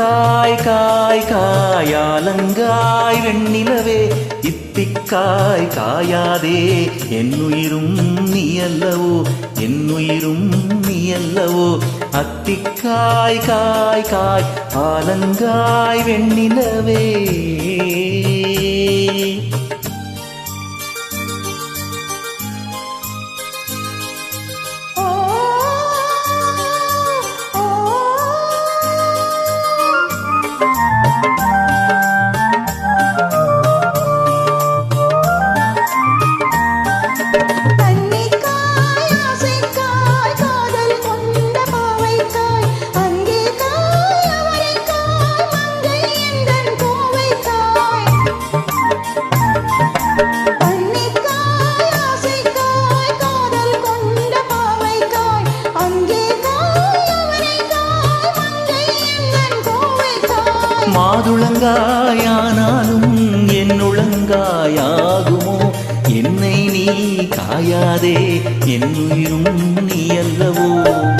காய் காய் காயாலங்காய் வெண்ணிலவே. இத்திக்காய் காயாதே. என்னுயிரும் நீ அல்லவோ? என்னுயிரும் நீ அல்லவோ? அத்திக்காய் காய் காய் ஆலங்காய் வெண்ணிலவே. மாதுளங்காயானாலும் என் உளங்காயாகுமோ? என்னை நீ காயாதே என் உயிரும் நீ அல்லவோ?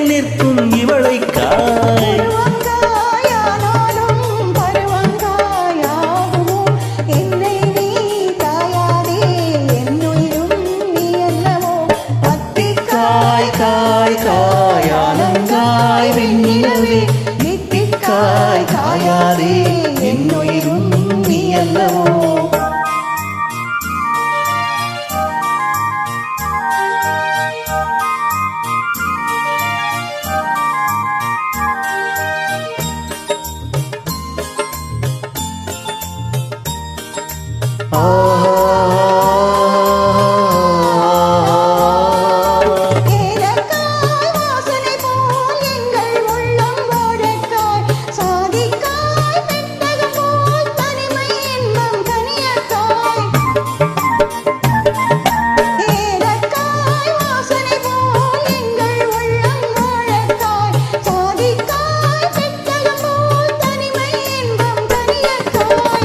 காய் காய் காயாலங்காய் வெண்ணிலவே. நித்திக்காய் காயாதே. என்னுயிரும் நீ அல்லவோ Oh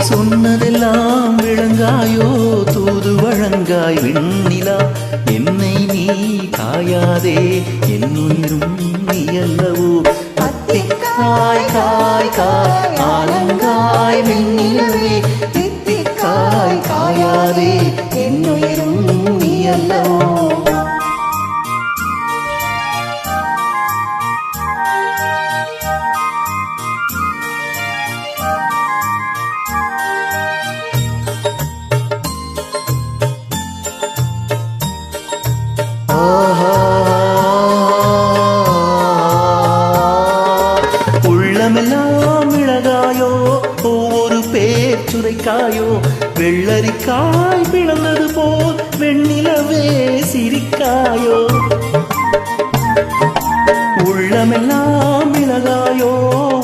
சொன்னதெல்லாம் விளங்காயோ? தூது வழங்காய் விண்ணிலா. என்னை நீ காயாதே என்னுயிரும் நீ அல்லவோ? அத்திக்காய் காய் காய் ஆலங்காய் வெண்ணிலவே. தித்திக்காய் காயாதே என்னுயிரும் நீ அல்லவோ? பேர் சுரைக்காயோ வெள்ளரிக்காய் பிளந்தது போல் வெண்ணிலவே சிரிக்காயோ? உள்ளமெல்லாம் இழகாயோ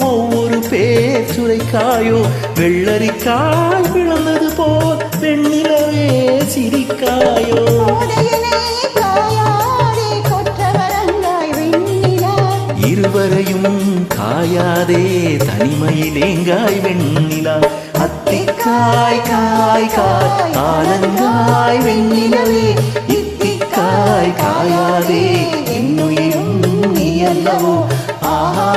ஒவ்வொரு பேர் சுரைக்காயோ? வெள்ளரிக்காய் பிளந்தது போல் வெண்ணிலவே சிரிக்காயோ? இருவரையும் காயாதே தனிமையிலேங்காய் வெண்ணிலா. அத்திக்காய் காய் காய் ஆனந்தாய் வெண்ணிலவே இத்திக்காய் காயாதே இன்னுயிரும் நீ அல்லவோ. ஆஹா.